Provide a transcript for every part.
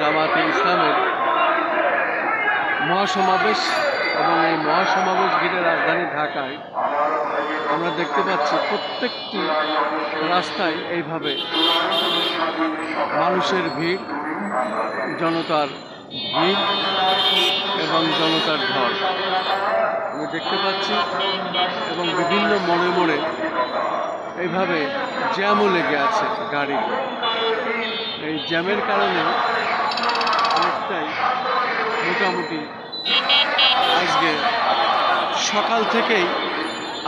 জামাতে ইসলামের মহাসমাবেশ এবং এই মহাসমাবেশ ঘিরে রাজধানী ঢাকায় আমরা দেখতে পাচ্ছি প্রত্যেকটি রাস্তায় এইভাবে মানুষের ভিড়, জনতার ভিড় এবং জনতার ঢল। আমি দেখতে পাচ্ছি এবং বিভিন্ন মোড়ে মোড়ে এইভাবে জ্যামও লেগে আছে গাড়ি এই জ্যামের কারণে অনেকটাই মোটামুটি আজকে সকাল থেকেই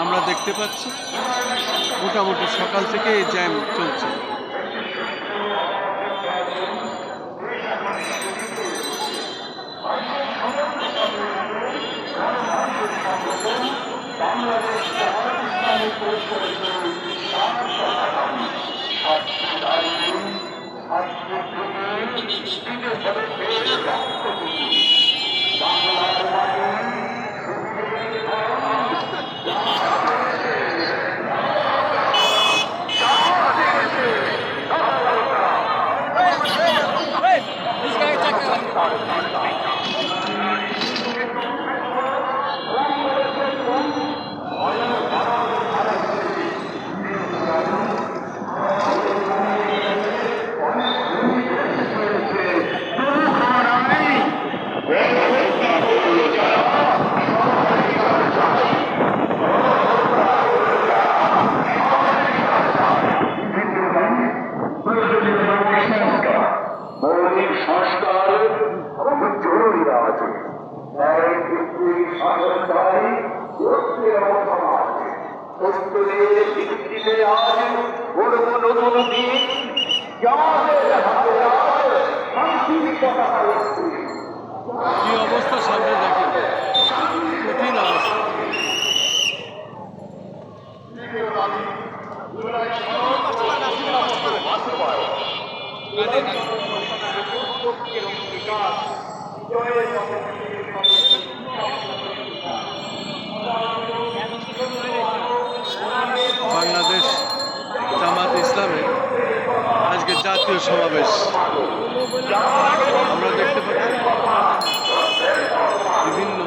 আমরা দেখতে পাচ্ছি, মোটামুটি সকাল থেকে এই জ্যাম চলছে। 啊啊啊啊啊啊啊啊 মৌলিক সংস্কার খুব জরুরি আছে। ন্যায় ভিত্তিক শাসনকারী ঐক্যের অবস্থা আছে। উত্তরের ভিত্তিতে আজ গড়ব নতুন দিন। যাদের হাতে আজ শান্তির পতাকা উঠছে। কি অবস্থা সামনে দেখেন। বাংলাদেশ জামাত ইসলামের আজকে জাতীয় সমাবেশ। আমরা দেখতে পাচ্ছি বিভিন্ন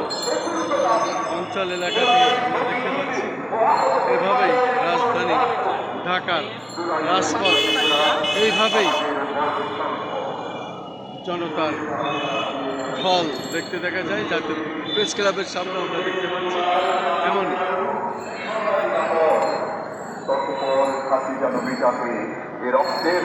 অঞ্চল এলাকাতে আমরা দেখতে পাচ্ছি। এভাবেই রাজধানী ঢাকার রাজপথ, এইভাবেই জনতার ঢল দেখতে দেখা যায় যাতে প্রেস ক্লাবের সামনে আমরা দেখতে পাচ্ছি এমন রক্তের